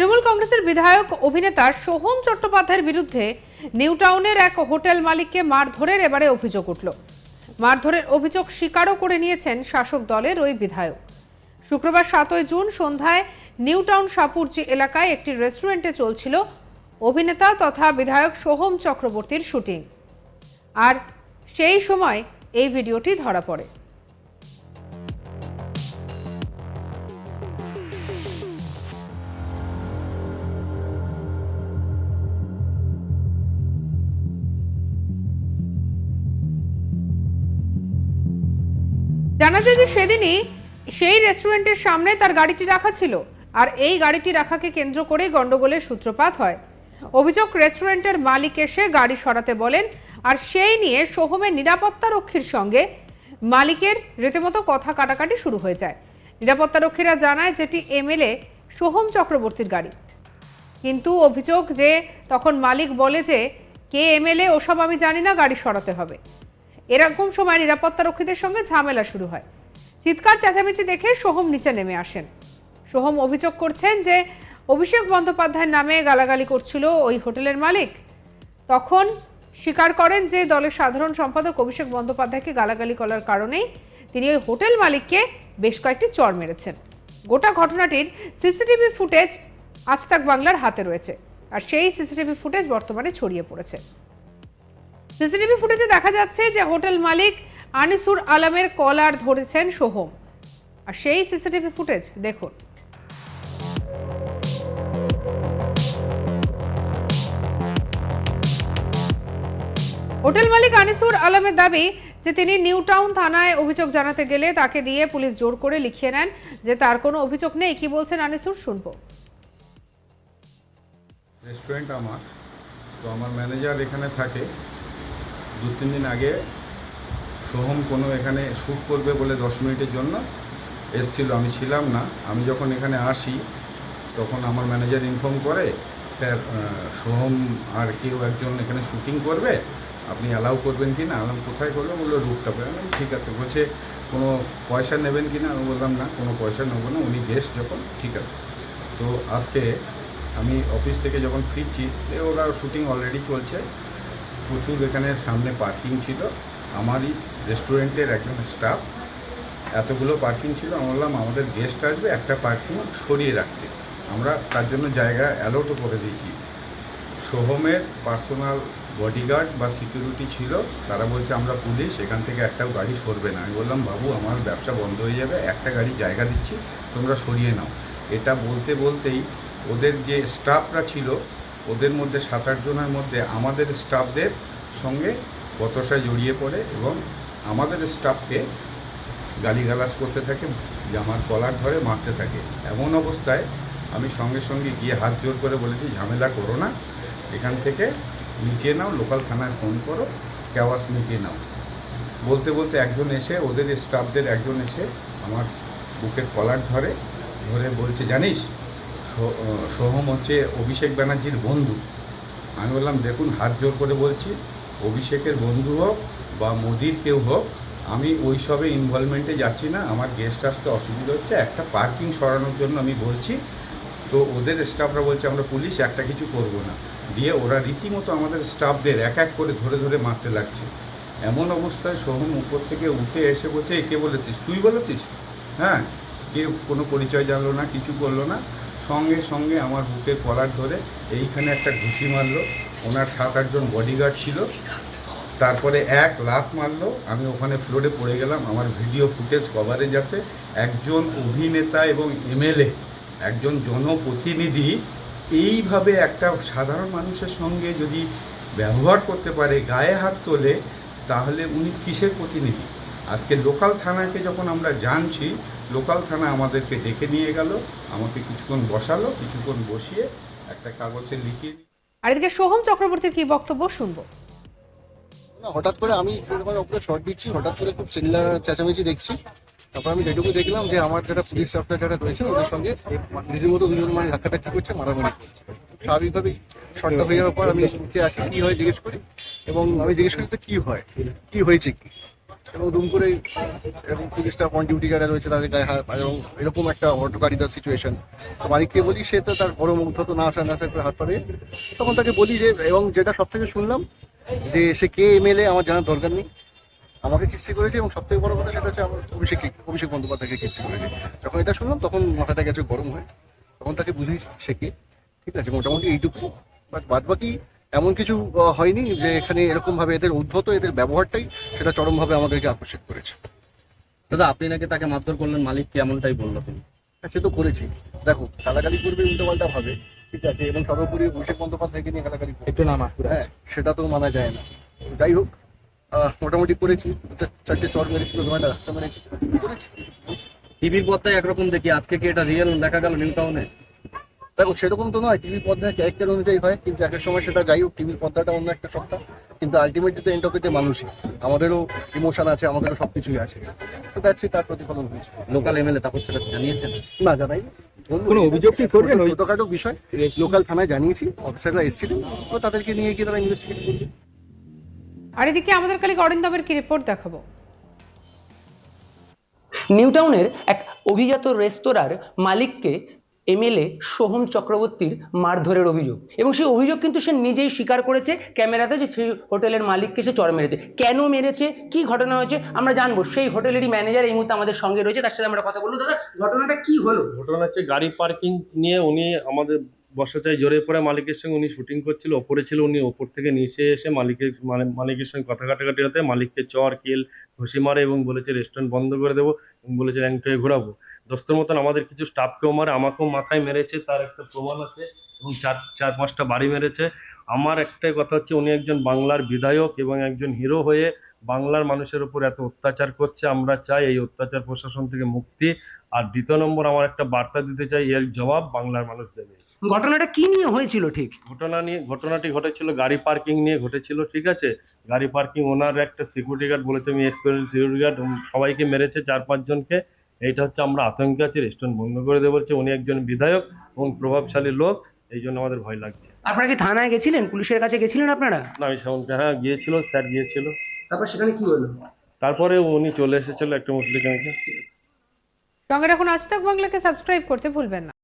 তৃণমূল কংগ্রেসের বিধায়ক অভিনেতা সোহম চট্টোপাধ্যায়ের বিরুদ্ধে নিউ টাউনের এক হোটেল মালিককে মারধরের এবারে অভিযোগ উঠল। মারধরের অভিযোগ স্বীকারও করে নিয়েছেন শাসক দলের ওই বিধায়ক। শুক্রবার সাতই জুন সন্ধ্যায় নিউ টাউন সাপুরজি এলাকায় একটি রেস্টুরেন্টে চলছিল অভিনেতা তথা বিধায়ক সোহম চক্রবর্তীর শুটিং। আর সেই সময় এই ভিডিওটি ধরা পড়ে। জানা যায় যে সেদিনই সেই রেস্টুরেন্টের সামনে তার গাড়িটি রাখা ছিল আর এই গাড়িটি রাখাকে কেন্দ্র করে গন্ডগোলের সূত্রপাত হয়। অভিযোগ, রেস্টুরেন্টের মালিক এসে গাড়ি সরাতে বলেন, আর সেই নিয়ে সোহমের নিরাপত্তা রক্ষীর সঙ্গে মালিকের রীতিমতো কথা কাটাকাটি শুরু হয়ে যায়। নিরাপত্তা রক্ষীরা জানায় যেটি এমএলএ সোহম চক্রবর্তীর গাড়ি। কিন্তু অভিযোগ যে তখন মালিক বলে যে, কে এমএলএ? ওসব আমি জানি না, গাড়ি সরাতে হবে। এরকম সময় নিরাপত্তা রক্ষীদের সঙ্গে ঝামেলা শুরু হয়। চিৎকার চেঁচামেচি দেখে সোহম নিচে নেমে আসেন। সোহম অভিযোগ করছেন যে অভিষেক বন্দ্যোপাধ্যায়ের নামে গালাগালি করছিল ওই হোটেলের মালিক। তখন স্বীকার করেন যে দলের সাধারণ সম্পাদক অভিষেক বন্দ্যোপাধ্যায়কে গালাগালি করার কারণেই তিনি ওই হোটেল মালিককে বেশ কয়েকটি চর মেরেছেন। গোটা ঘটনাটির সিসিটিভি ফুটেজ আজ তাক বাংলার হাতে রয়েছে। আর সেই সিসিটিভি ফুটেজ বর্তমানে ছড়িয়ে পড়েছে। সিসিটিভি ফুটেজে দেখা যাচ্ছে যে হোটেল মালিক আনিসুর আলমের কলার ধরেছেন সোহম। আর সেই সিসিটিভি ফুটেজ, দেখুন। হোটেল মালিক আনিসুর আলমের দাবি যে তিনি নিউ টাউন থানায় অভিযোগ জানাতে গেলে তাকে দিয়ে পুলিশ জোর করে লিখিয়ে নেন যে তার কোনো অভিযোগ নেই। কি বলছেন আনিসুর? শুনব। রেস্টুরেন্ট আমার। তো আমার ম্যানেজার এখানে থাকে। দু, তিন দিন আগে সোহম কোনো এখানে শ্যুট করবে বলে দশ মিনিটের জন্য এসছিল, আমি ছিলাম না। আমি যখন এখানে আসি, তখন আমার ম্যানেজার ইনফর্ম করে, স্যার সোহম আর কেউ একজন এখানে শুটিং করবে? আপনি অ্যালাউ করবেন কি না? আমি কোথায় করবে? বলল রুটটা পেয়ে আমি ঠিক আছে। বলছে, কোনো পয়সা নেবেন কি না? আমি বললাম, না, কোনো পয়সা নেব না, উনি গেস্ট যখন, ঠিক আছে। তো আজকে আমি অফিস থেকে যখন ফিরছি ওরা শুটিং অলরেডি চলছে। প্রচুর এখানে সামনে পার্কিং ছিল। আমারই রেস্টুরেন্টের একজন স্টাফ এতগুলো পার্কিং ছিল। আমি বললাম, আমাদের গেস্ট আসবে, একটা পার্কিং সরিয়ে রাখতে। আমরা তার জন্য জায়গা অ্যালোটও করে দিয়েছি। সোহমের পার্সোনাল বডিগার্ড বা সিকিউরিটি ছিল। তারা বলছে, আমরা পুলিশ, এখান থেকে একটাও গাড়ি সরবে না। আমি বললাম, বাবু, আমার ব্যবসা বন্ধ হয়ে যাবে, একটা গাড়ি জায়গা দিচ্ছি, তোমরা সরিয়ে নাও। এটা বলতে বলতেই ওদের যে স্টাফরা ছিল ওদের মধ্যে সাত আট জনের মধ্যে আমাদের স্টাফদের সঙ্গে বতসায় জড়িয়ে পড়ে এবং আমাদের স্টাফকে গালিগালাজ করতে থাকে জামার কলার ধরে মারতে থাকে। এমন অবস্থায় আমি সঙ্গে সঙ্গে গিয়ে হাত জোর করে বলেছি, ঝামেলা করো না, এখান থেকে মিটিয়ে নাও, লোকাল থানায় ফোন করো ক্যাওয়াস মিটিয়ে নাও। বলতে বলতে একজন এসে, ওদের স্টাফদের একজন এসে আমার বুকের কলার ধরে ধরে বলছে, জানিস সোহম হচ্ছে অভিষেক ব্যানার্জির বন্ধু। আমি বললাম, দেখুন, হাত জোর করে বলছি, অভিষেকের বন্ধু হোক বা মোদির কেউ হোক, আমি ওই সবে ইনভলভমেন্টে যাচ্ছি না, আমার গেস্ট আসতে অসুবিধা হচ্ছে, একটা পার্কিং সরানোর জন্য আমি বলছি। তো ওদের স্টাফরা বলছে, আমরা পুলিশ, একটা কিছু করব না। দিয়ে ওরা রীতিমতো আমাদের স্টাফদের এক এক করে ধরে ধরে মারতে লাগছে। এমন অবস্থায় সোহম উপর থেকে উঠে এসে বলছে, "এ, কে বলেছিস? তুই বলেছিস? হ্যাঁ কেউ কোনো পরিচয় জানলো না, কিছু করল না। সঙ্গে সঙ্গে আমার বুকের কলার ধরে এইখানে একটা ঘুষি মারলো। ওনার সাত আটজন বডিগার্ড ছিল। তারপরে এক লাফ মারলো। আমি ওখানে ফ্লোরে পড়ে গেলাম। আমার ভিডিও ফুটেজ কভারেজ আছে। একজন অভিনেতা এবং এমএলএ, একজন জনপ্রতিনিধি এইভাবে একটা সাধারণ মানুষের সঙ্গে যদি ব্যবহার করতে পারে, গায়ে হাত তোলে, তাহলে উনি কিসের প্রতিনিধি? আজকে লোকাল থানাকে যখন আমরা জানছি লোকাল থানা আমাদেরকে ডেকে নিয়ে গেল আমাকে কিছুক্ষণ বসালো কিছুক্ষণ বসিয়ে একটা কাগজে লিখিয়ে আর এদিকে সোহম চক্রবর্তীর কি বক্তব্য শুনব? না হঠাৎ করে আমি ওপরে শর্ট দিচ্ছি হঠাৎ করে খুব চিল্লা চেঁচামেচি দেখছি। তারপর আমি যেটুকু দেখলাম যে আমার যারা পুলিশ স্টাফরা যারা রয়েছে ওদের সঙ্গে রীতিমতো দুজন মানে ধাক্কাধাক্কি করছে মারামারি করছে। স্বাভাবিকভাবেই শর্টটা হয়ে যাওয়ার পর আমি নিচে আসি কি হয় জিজ্ঞেস করি এবং আমি জিজ্ঞেস করি যে কি হয় কি হয়েছে কি? এবং দুম করে এরকম পুলিশটা অন ডিউটি যারা রয়েছে তাদের গায়ে হাত এবং এরকম একটা অটোকারিতার সিচুয়েশন তো মালিককে বলি, সে তো তার বড় মুগ্ধ, তো না আসা না আসা করে হাত পারে তখন তাকে বলি যে, এবং যেটা সব থেকে শুনলাম যে সে কে এমএলএ আমার জানার দরকার নেই। আমাকে কিস্তি করেছে এবং সব থেকে বড় কথা সেটা হচ্ছে আমার অভিষেক অভিষেক বন্দ্যোপাধ্যায়কে কিস্তি করেছে। যখন এটা শুনলাম, তখন মাথাটা গেছে গরম হয়। তখন তাকে বুঝিয়েছি, সে কে? ঠিক আছে, মোটামুটি এইটুকু। বাট বাদ বাকি এমন কিছু আহ, হয়নি যে এখানে এরকম ভাবে এদের উদ্ধত এদের ব্যবহারটাই সেটা চরমভাবে আমাদেরকে আকর্ষিত করেছে। দাদা আপনি নাকি তাকে মারধর করলেন? মালিককে এমনটাই বলল তিনি হ্যাঁ, সে তো করেছি। দেখো গালাগালি করবে উল্টো পাল্টা ভাবে ঠিক আছে এবং সর্বোপরি অভিষেক বন্দ্যোপাধ্যায়কে নিয়ে গালাগালি করবে। একটু নাম হ্যাঁ সেটা তো মানা যায় না। যাই হোক আহ, মোটামুটি করেছি। চারটে চর মেরেছিল তোমার রাস্তা মেরেছি। করেছি। টিভির পর্দায় একরকম দেখি আজকে কি এটা রিয়েল দেখা গেল নিউ টাউনে দেখো সেরকম তো নয় টিভির পর্দায় ক্যারেক্টার অনুযায়ী হয় কিন্তু এক সময় সেটা যাই হোক টিভির পর্দাটা অন্য একটা সত্তা কিন্তু আলটিমেটলি তো এন্ড অফ মানুষই। আমাদেরও ইমোশন আছে আমাদেরও সব কিছুই আছে তো দ্যাটস তার প্রতিফলন হয়েছে। লোকাল এমএলএ তাপস সেটা জানিয়েছেন? না জানাই কোনো অভিযোগ কি করবেন ওই- ছোটখাটো বিষয় লোকাল থানায় জানিয়েছি অফিসাররা এসেছিলেন তো তাদেরকে নিয়ে গিয়ে তারা ইনভেস্টিগেট করবে। আর এদিকে আমাদের কালিক অরিন্দমের কি রিপোর্ট দেখাবো? নিউটাউনের এক অভিজাত রেস্তোরাঁর মালিককে এমএলএ সোহম চক্রবর্তীর মারধরের অভিযোগ। এবং সেই অভিযোগ কিন্তু সে নিজেই স্বীকার করেছে ক্যামেরাতে যে সেই হোটেলের মালিককে সে চড় মেরেছে। কেন মেরেছে? কি ঘটনা হয়েছে? আমরা জানব। সেই হোটেলেরই ম্যানেজার এই মুহূর্তে আমাদের সঙ্গে রয়েছে। তার সাথে আমরা কথা বলব। দাদা, ঘটনাটা কি হলো? ঘটনা হচ্ছে গাড়ি পার্কিং নিয়ে উনি আমাদের বর্ষাচাই জোরে পড়ে মালিকের সঙ্গে উনি শুটিং করছিল, ওপরে ছিল উনি, ওপর থেকে নিচে এসে মালিকের মানে- মালিকের সঙ্গে কথা কাটাকাটি হতে মালিককে চর কেল, ঘুষি মারে এবং বলেছে, রেস্টুরেন্ট বন্ধ করে দেবো। এবং বলেছে, র্যাঙ্ক ঘোরাবো। দোস্তর মতন আমাদের কিছু স্টাফকেও মারে আমাকেও মাথায় মেরেছে তার একটা প্রমাণ আছে এবং চার চার পাঁচটা বাড়ি মেরেছে। আমার একটাই কথা হচ্ছে উনি একজন বাংলার বিধায়ক এবং একজন হিরো হয়ে বাংলার মানুষের উপর এত অত্যাচার করছে আমরা চাই এই অত্যাচার প্রশাসন থেকে মুক্তি। আর দ্বিতীয় নম্বর আমার একটা বার্তা দিতে চাই এর জবাব বাংলার মানুষ দেবে ঘটনাটা কি নিয়ে হয়েছিল ঠিক? ঘটনা নিয়ে ঘটনাটি ঘটেছিল গাড়ি পার্কিং নিয়ে ঘটেছিল ঠিক আছে? গাড়ি পার্কিং ওনার একটা সিকিউরিটি গার্ড বলেছে আমি এক্সপিরিয়েন্স সিকিউরিটি গার্ড সবাইকে মেরেছে চার পাঁচজনকে এইটা হচ্ছে আমরা আতঙ্কে আছি রেস্টুরেন্ট বন্ধ করে দেবো বলছে। উনি একজন বিধায়ক এবং প্রভাবশালী লোক এই জন্য আমাদের ভয় লাগছে। আপনারা কি থানায় গেছিলেন? পুলিশের কাছে গেছিলেন আপনারা? না আমি সেমন হ্যাঁ গিয়েছিল স্যার গিয়েছিল। তারপর সেখানে কি হলো? তারপরে উনি চলে এসেছিল একটা মুসলিম সঙ্গে রাখুন আজ তাক বাংলাকে সাবস্ক্রাইব করতে ভুলবেন না।